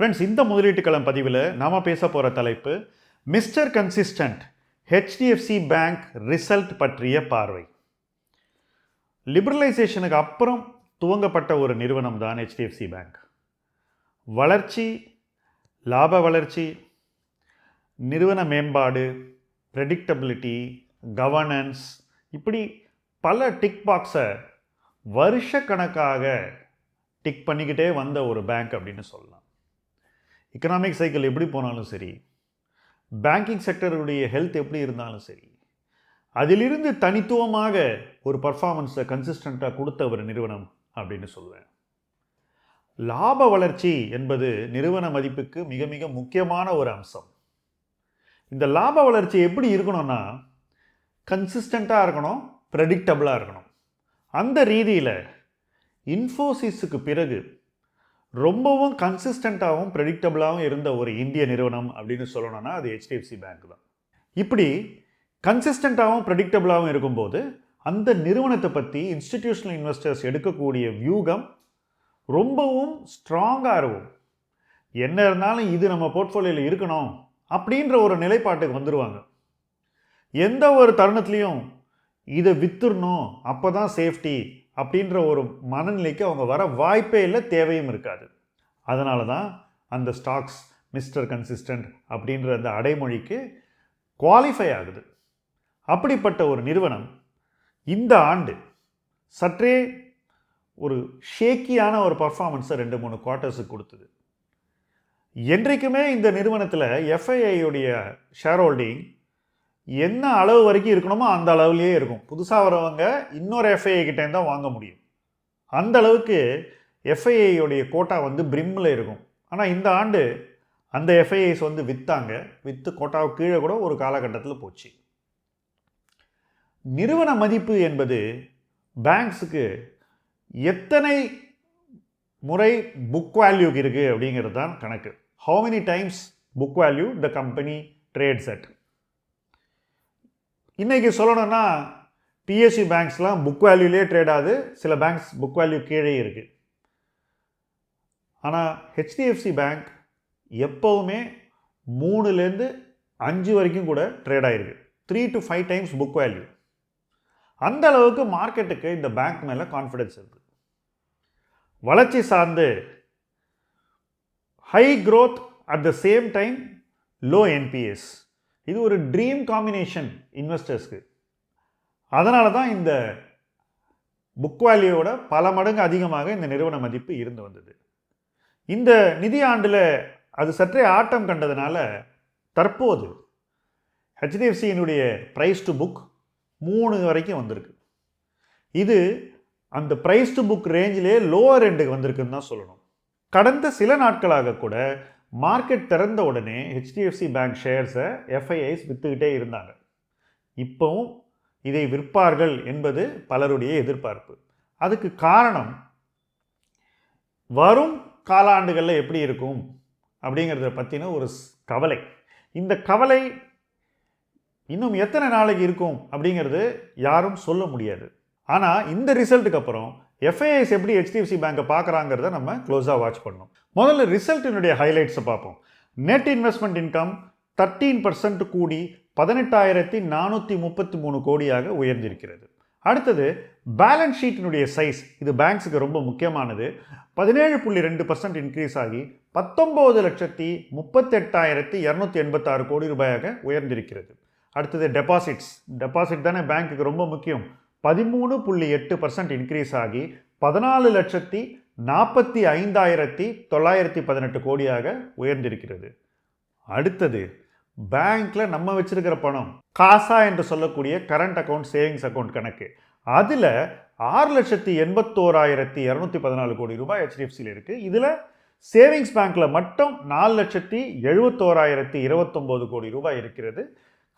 Friends இந்த முதலீட்டு களம் பதிவில் நாம் பேச போகிற தலைப்பு mister consistent HDFC bank result பற்றிய பார்வை. லிபரலைசேஷனுக்கு அப்புறம் துவங்கப்பட்ட ஒரு நிறுவனம் தான் ஹெச்டிஎஃப்சி பேங்க் வளர்ச்சி லாப வளர்ச்சி நிறுவன மேம்பாடு ப்ரெடிக்டபிலிட்டி கவர்னன்ஸ் இப்படி பல டிக் பாக்ஸை வருஷக்கணக்காக டிக் பண்ணிக்கிட்டே வந்த ஒரு பேங்க் அப்படின்னு சொல்லலாம். எக்கனாமிக் சைக்கிள் எப்படி போனாலும் சரி பேங்கிங் செக்டருடைய ஹெல்த் எப்படி இருந்தாலும் சரி அதிலிருந்து தனித்துவமாக ஒரு பர்ஃபார்மன்ஸை கன்சிஸ்டண்ட்டாக கொடுத்த ஒரு நிறுவனம் அப்படின்னு சொல்லுவேன் லாப வளர்ச்சி என்பது நிறுவன மதிப்புக்கு மிக மிக முக்கியமான ஒரு அம்சம். இந்த லாப வளர்ச்சி எப்படி இருக்கணும்னா கன்சிஸ்டண்ட்டாக இருக்கணும் ப்ரெடிக்டபுளாக இருக்கணும். அந்த ரீதியில் இன்ஃபோசிஸுக்கு பிறகு ரொம்பவும் கன்சிஸ்டண்ட்டாகவும் ப்ரெடிக்டபுளாகவும் இருந்த ஒரு இந்திய நிறுவனம் அப்படின்னு சொல்லணும்னா அது ஹெச்டிஎஃப்சி பேங்க் தான். இப்படி கன்சிஸ்டண்ட்டாகவும் ப்ரெடிக்டபுளாகவும் இருக்கும்போது அந்த நிறுவனத்தை பற்றி இன்ஸ்டிடியூஷனல் இன்வெஸ்டர்ஸ் எடுக்கக்கூடிய வியூகம் ரொம்பவும் ஸ்ட்ராங்காக இருக்கும். என்ன இருந்தாலும் இது நம்ம போர்ட்ஃபோலியோவில் இருக்கணும் அப்படின்ற ஒரு நிலைப்பாட்டுக்கு வந்துடுவாங்க எந்த ஒரு தருணத்துலேயும் இதை வித்துடணும் அப்போ தான் சேஃப்டி அப்படின்ற ஒரு மனநிலைக்கு அவங்க வர வாய்ப்பே இல்லை தேவையும் இருக்காது. அதனால தான் அந்த ஸ்டாக்ஸ் மிஸ்டர் கன்சிஸ்டன்ட் அப்படின்ற அந்த அடைமொழிக்கு குவாலிஃபை ஆகுது. அப்படிப்பட்ட ஒரு நிறுவனம் இந்த ஆண்டு சற்றே ஒரு ஷேக்கியான ஒரு பர்ஃபார்மன்ஸை ரெண்டு மூணு குவார்ட்டர்ஸுக்கு கொடுத்தது. என்றைக்குமே இந்த நிறுவனத்தில் எஃப்ஐஐயுடைய ஷேர் ஹோல்டிங் என்ன அளவு வரைக்கும் இருக்கணுமோ அந்த அளவுலேயே இருக்கும். புதுசாக வரவங்க இன்னொரு எஃப்ஐஐ கிட்டேருந்து தான் வாங்க முடியும். அந்த அளவுக்கு எஃப்ஐஐயோடைய கோட்டா வந்து பிரிம்மில் இருக்கும். ஆனால் இந்த ஆண்டு அந்த எஃப்ஐஐஸ் வந்து விற்றாங்க விற்று கோட்டாவுக்கு கீழே கூட ஒரு காலகட்டத்தில் போச்சு. நிறுவன மதிப்பு என்பது பேங்க்ஸுக்கு எத்தனை முறை புக் வேல்யூக்கு இருக்குது அப்படிங்கிறது தான் கணக்கு. How many times book value the company trade set இன்றைக்கி சொல்லணும்னா பிஎஸ்சி பேங்க்ஸ்லாம் புக் வேல்யூலே ட்ரேட் ஆகுது. சில பேங்க்ஸ் புக் வேல்யூ கீழே இருக்குது ஆனால் ஹெச்டிஎஃப்சி பேங்க் எப்போவுமே மூணுலேருந்து அஞ்சு வரைக்கும் கூட ட்ரேட் ஆகிருக்கு three to five times book value அந்த அளவுக்கு மார்க்கெட்டுக்கு இந்த பேங்க் மேலே கான்ஃபிடென்ஸ் இருக்குது வளர்ச்சி சார்ந்து high growth at the same time low NPS இது ஒரு ட்ரீம் காம்பினேஷன் இன்வெஸ்டர்ஸ்க்கு அதனால தான் இந்த புக் வேல்யூவோட பல மடங்கு அதிகமாக இந்த நிறுவன மதிப்பு இருந்து வந்தது. இந்த நிதி ஆண்டில் அது சற்றே ஆட்டம் கண்டதுனால தற்போது ஹெச்டிஎஃப்சியினுடைய ப்ரைஸ் டு புக் மூணு வரைக்கும் வந்திருக்கு. இது அந்த ப்ரைஸ் டு புக் ரேஞ்சிலே லோவர் எண்டுக்கு வந்திருக்குன்னு தான் சொல்லணும். கடந்த சில நாட்களாக கூட மார்க்கெட் திறந்த உடனே ஹெச்டிஎஃப்சி பேங்க் ஷேர்ஸை எஃப்ஐஐஸ் விற்றுக்கிட்டே இருந்தாங்க. இப்போவும் இதை விற்பார்கள் என்பது பலருடைய எதிர்பார்ப்பு. அதுக்கு காரணம் வரும் காலாண்டுகளில் எப்படி இருக்கும் அப்படிங்கிறத பற்றின ஒரு கவலை. இந்த கவலை இன்னும் எத்தனை நாளைக்கு இருக்கும் அப்படிங்கிறது யாரும் சொல்ல முடியாது. ஆனால் இந்த ரிசல்ட்டுக்கு அப்புறம் எஃப்ஐஎஸ் எப்படி ஹெச்டிஎஃப்சி பேங்கை பார்க்குறாங்கிறத நம்ம க்ளோஸாக வாட்ச் பண்ணோம் முதல்ல ரிசல்ட்டினுடைய ஹைலைட்ஸை பார்ப்போம். Net investment income thirteen percent கூடி பதினெட்டாயிரத்தி நானூற்றி முப்பத்தி மூணு கோடியாக உயர்ந்திருக்கிறது. அடுத்தது பேலன்ஸ் ஷீட்டினுடைய சைஸ் இது பேங்க்ஸுக்கு ரொம்ப முக்கியமானது. பதினேழு புள்ளி ரெண்டு பர்சன்ட் இன்க்ரீஸ் ஆகி பத்தொம்போது லட்சத்தி முப்பத்தெட்டாயிரத்தி இரநூத்தி எண்பத்தாறு கோடி ரூபாயாக உயர்ந்திருக்கிறது. அடுத்தது டெபாசிட்ஸ் டெபாசிட் தானே பேங்க்குக்கு ரொம்ப முக்கியம். பதிமூணு புள்ளி எட்டு பர்சன்ட் இன்க்ரீஸ் ஆகி பதினாலு லட்சத்தி நாற்பத்தி ஐந்தாயிரத்தி தொள்ளாயிரத்தி பதினெட்டு கோடியாக உயர்ந்திருக்கிறது. அடுத்தது பேங்க்கில் நம்ம வச்சிருக்கிற பணம் காசா என்று சொல்லக்கூடிய கரண்ட் அக்கௌண்ட் சேவிங்ஸ் அக்கௌண்ட் கணக்கு. அதில் ஆறு லட்சத்தி எண்பத்தோராயிரத்தி இரநூத்தி பதினாலு கோடி ரூபாய் ஹெச்டிஎஃப்சியில் இருக்குது இதில் சேவிங்ஸ் பேங்க்கில் மட்டும் நாலு லட்சத்தி எழுபத்தோராயிரத்தி இருபத்தொம்போது கோடி ரூபாய் இருக்கிறது.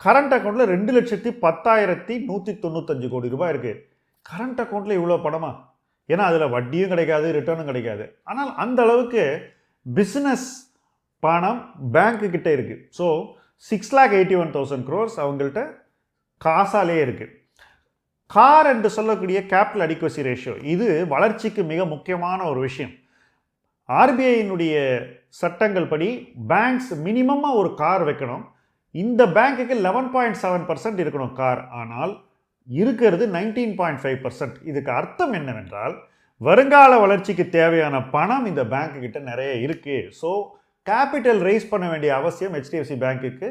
கரண்ட் அக்கௌண்ட்டில் ரெண்டு லட்சத்தி பத்தாயிரத்தி நூற்றி தொண்ணூத்தஞ்சு கோடி ரூபாய் இருக்குது கரண்ட் அக்கௌண்ட்டில் இவ்வளோ பணமா? ஏன்னா அதில் வட்டியும் கிடைக்காது ரிட்டர்னும் கிடைக்காது. ஆனால் அந்த அளவுக்கு பிஸ்னஸ் பணம் பேங்க்கு கிட்டே இருக்குது so six lakh eighty one thousand crores அவங்கள்ட்ட காசாலே இருக்குது கார் என்று சொல்லக்கூடிய கேபிட்டல் அடிக்வசி ரேஷியோ இது வளர்ச்சிக்கு மிக முக்கியமான ஒரு விஷயம். ஆர்பிஐயினுடைய சட்டங்கள் படி பேங்க்ஸ் மினிமமாக ஒரு கார் வைக்கணும். இந்த பேங்க்குக்கு லெவன் பாயிண்ட் செவன் பர்சன்ட் இருக்கணும் கார். ஆனால் இருக்கிறது நைன்டீன் பாயிண்ட் ஃபைவ் பர்சன்ட் இதுக்கு அர்த்தம் என்னவென்றால் வருங்கால வளர்ச்சிக்கு தேவையான பணம் இந்த பேங்க்கு கிட்ட நிறைய இருக்குது ஸோ கேபிட்டல் ரைஸ் பண்ண வேண்டிய அவசியம் ஹெச்டிஎஃப்சி பேங்க்குக்கு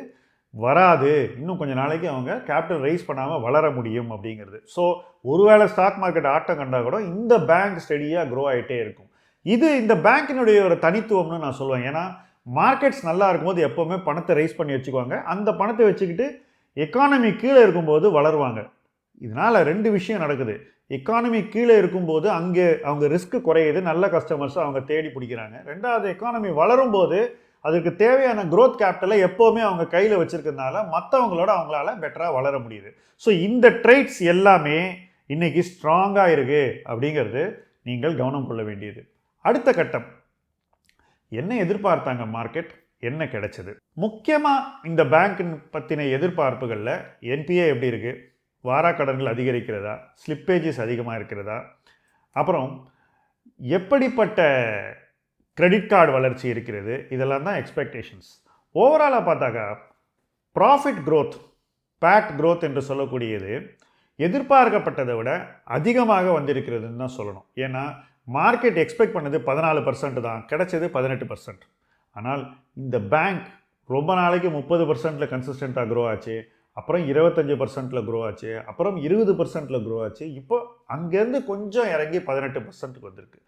வராது. இன்னும் கொஞ்சம் நாளைக்கு அவங்க கேபிட்டல் ரைஸ் பண்ணாமல் வளர முடியும் அப்படிங்கிறது. ஸோ ஒருவேளை ஸ்டாக் மார்க்கெட் ஆட்டம் கண்டால் கூட இந்த பேங்க் ஸ்டெடியாக க்ரோ ஆகிட்டே இருக்கும். இது இந்த பேங்கினுடைய ஒரு தனித்துவம்னு நான் சொல்லுவேன். ஏன்னா மார்க்கெட்ஸ் நல்லா இருக்கும்போது எப்போவுமே பணத்தை ரைஸ் பண்ணி வச்சுக்குவாங்க. அந்த பணத்தை வச்சுக்கிட்டு எக்கானமி கீழே இருக்கும்போது வளருவாங்க. இதனால் ரெண்டு விஷயம் நடக்குது. எக்கானமி கீழே இருக்கும்போது அங்கே அவங்க ரிஸ்க் குறையுது. நல்ல கஸ்டமர்ஸ் அவங்க தேடி பிடிக்கிறாங்க. ரெண்டாவது எக்கானமி வளரும் போது அதுக்கு தேவையான க்ரோத் கேபிட்டலை எப்போவுமே அவங்க கையில் வச்சுருக்கிறதுனால மற்றவங்களோட அவங்களால பெட்டராக வளர முடியுது. ஸோ இந்த ட்ரைட்ஸ் எல்லாமே இன்றைக்கி ஸ்ட்ராங்காக இருக்குது அப்படிங்கிறது நீங்கள் கவனம் கொள்ள வேண்டியது. அடுத்த கட்டம். என்ன எதிர்பார்த்தாங்க மார்க்கெட் என்ன கிடைச்சது? முக்கியமாக இந்த பேங்க்கின் பற்றின எதிர்பார்ப்புகளில் என்பிஏ எப்படி இருக்குது வாராக்கடன்கள் அதிகரிக்கிறதா? ஸ்லிப்பேஜஸ் அதிகமாக இருக்கிறதா? அப்புறம் எப்படிப்பட்ட கிரெடிட் கார்டு வளர்ச்சி இருக்கிறது? இதெல்லாம் தான் எக்ஸ்பெக்டேஷன்ஸ் ஓவராலாக பார்த்தாக்கா ப்ராஃபிட் க்ரோத் பேட் க்ரோத் என்று சொல்லக்கூடியது எதிர்பார்க்கப்பட்டதை விட அதிகமாக வந்திருக்கிறதுன்னு தான் சொல்லணும். ஏன்னா மார்க்கெட் எக்ஸ்பெக்ட் பண்ணது பதினாலு பர்சன்ட் தான். கிடைச்சது பதினெட்டு பர்சன்ட் ஆனால் இந்த பேங்க் ரொம்ப நாளைக்கு முப்பது பர்சன்ட்டில் கன்சிஸ்டண்ட்டாக க்ரோ ஆச்சு. அப்புறம் இருபத்தஞ்சி பர்சன்ட்டில் க்ரோ ஆச்சு. அப்புறம் இருபது பர்சன்ட்டில் க்ரோ ஆச்சு. இப்போ அங்கேருந்து கொஞ்சம் இறங்கி பதினெட்டு பர்சன்ட்டுக்கு வந்திருக்கு.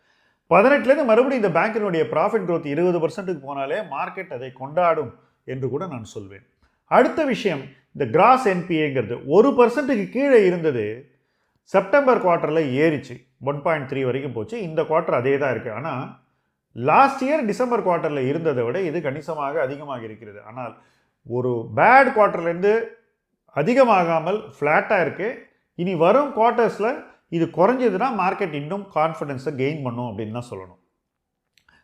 பதினெட்டுலேருந்து மறுபடியும் இந்த பேங்கினுடைய ப்ராஃபிட் க்ரோத் இருபது பர்சன்ட்டுக்கு போனாலே மார்க்கெட் அதை கொண்டாடும் என்று கூட நான் சொல்வேன். அடுத்த விஷயம் இந்த கிராஸ் என்பிஏங்கிறது ஒரு பர்சன்ட்டுக்கு கீழே இருந்தது. செப்டம்பர் குவார்ட்டரில் ஏறிச்சு. ஒன் பாயிண்ட் த்ரீ வரைக்கும் போச்சு. இந்த குவார்ட்டர் அதே தான் இருக்குது ஆனால் லாஸ்ட் இயர் டிசம்பர் குவார்ட்டரில் இருந்ததை விட இது கணிசமாக அதிகமாக இருக்கிறது. ஆனால் ஒரு பேட் குவார்ட்டர்லேருந்து அதிகமாகாமல் ஃப்ளாட்டாக இருக்குது இனி வரும் குவார்ட்டர்ஸில் இது குறைஞ்சதுன்னா மார்க்கெட் இன்னும் கான்ஃபிடென்ஸை கெயின் பண்ணும் அப்படின்னு தான் சொல்லணும்.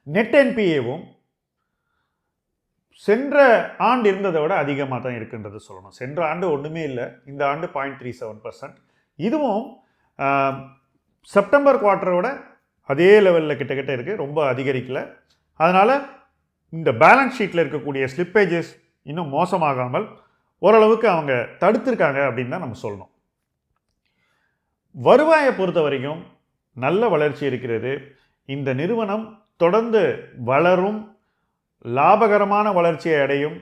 நெட் என்பிஏவும் சென்ற ஆண்டு இருந்ததை விட அதிகமாக தான் இருக்குன்றது சொல்லணும். சென்ற ஆண்டு ஒன்றுமே இல்லை. இந்த ஆண்டு பாயிண்ட் த்ரீ செவன் பர்சன்ட் இதுவும் செப்டம்பர் குவார்ட்டரோட அதே லெவலில் கிட்டக்கிட்ட இருக்குது ரொம்ப அதிகரிக்கலை. அதனால் இந்த பேலன்ஸ் ஷீட்டில் இருக்கக்கூடிய ஸ்லிப்பேஜஸ் இன்னும் மோசமாகாமல் ஓரளவுக்கு அவங்க தடுத்திருக்காங்க அப்படின்னு தான் நம்ம சொல்லணும். வருவாயை பொறுத்த வரைக்கும் நல்ல வளர்ச்சி இருக்கிறது. இந்த நிறுவனம் தொடர்ந்து வளரும் லாபகரமான வளர்ச்சியை அடையும்.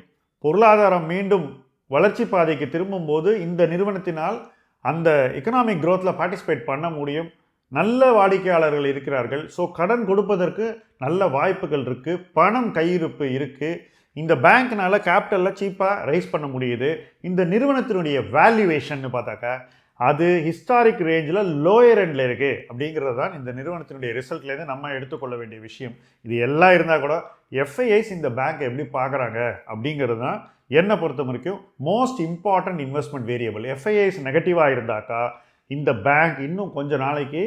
பொருளாதாரம் மீண்டும் வளர்ச்சி பாதைக்கு திரும்பும்போது இந்த நிறுவனத்தினால் அந்த எக்கனாமிக் க்ரோத்தில் பார்ட்டிசிபேட் பண்ண முடியும். நல்ல வாடிக்கையாளர்கள் இருக்கிறார்கள். ஸோ கடன் கொடுப்பதற்கு நல்ல வாய்ப்புகள் இருக்குது பணம் கையிருப்பு இருக்குது இந்த பேங்க்னால் கேபிட்டலில் சீப்பாக ரைஸ் பண்ண முடியுது. இந்த நிறுவனத்தினுடைய வேல்யூவேஷன்னு பார்த்தாக்கா அது ஹிஸ்டாரிக் ரேஞ்சில் லோயர் எண்டில் இருக்குது அப்படிங்கிறது தான் இந்த நிறுவனத்தினுடைய ரிசல்ட்லேருந்து நம்ம எடுத்துக்கொள்ள வேண்டிய விஷயம். இது எல்லாம் இருந்தால் கூட எஃப்ஐஐஸ் இந்த பேங்க்கை எப்படி பார்க்குறாங்க? அப்படிங்கிறது தான் என்னை பொறுத்த வரைக்கும் most important investment variable FIIs நெகட்டிவாக இருந்தாக்கா இந்த பேங்க் இன்னும் கொஞ்ச நாளைக்கு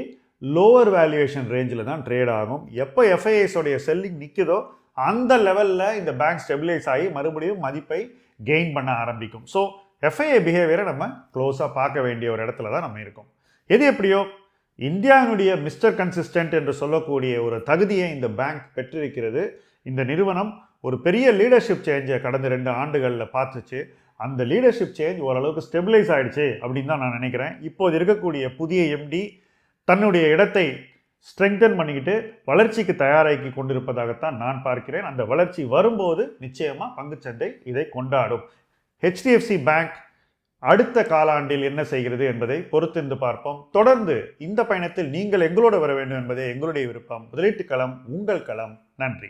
லோவர் வேல்யூவேஷன் ரேஞ்சில் தான் ட்ரேட் ஆகும். எப்போ எஃப்ஐஎஸோடைய செல்லிங் நிற்குதோ அந்த லெவலில் இந்த பேங்க் ஸ்டெபிலைஸ் ஆகி மறுபடியும் மதிப்பை கெயின் பண்ண ஆரம்பிக்கும். ஸோ எஃப்ஐஏ பிஹேவியரை நம்ம க்ளோஸாக பார்க்க வேண்டிய ஒரு இடத்துல தான் நம்ம இருக்கோம். எது எப்படியோ இந்தியாவினுடைய மிஸ்டர் கன்சிஸ்டன்ட் என்று சொல்லக்கூடிய ஒரு தகுதியை இந்த பேங்க் பெற்றிருக்கிறது. இந்த நிறுவனம் ஒரு பெரிய லீடர்ஷிப் சேஞ்சை கடந்த ரெண்டு ஆண்டுகளில் பார்த்துச்சு. அந்த லீடர்ஷிப் சேஞ்ச் ஓரளவுக்கு ஸ்டெபிலைஸ் ஆகிடுச்சு அப்படின்னு தான் நான் நினைக்கிறேன். இப்போது இருக்கக்கூடிய புதிய எம்டி தன்னுடைய இடத்தை ஸ்ட்ரெங்தன் பண்ணிக்கிட்டு வளர்ச்சிக்கு தயாராகி கொண்டிருப்பதாகத்தான் நான் பார்க்கிறேன். அந்த வளர்ச்சி வரும்போது நிச்சயமாக பங்குச்சந்தை இதை கொண்டாடும். ஹெச்டிஎஃப்சி பேங்க் அடுத்த காலாண்டில் என்ன செய்கிறது என்பதை பொறுத்திருந்து பார்ப்போம். தொடர்ந்து இந்த பயணத்தில் நீங்கள் எங்களோடு வர வேண்டும் என்பதே எங்களுடைய விருப்பம். முதலீட்டு களம் உங்கள் களம். நன்றி.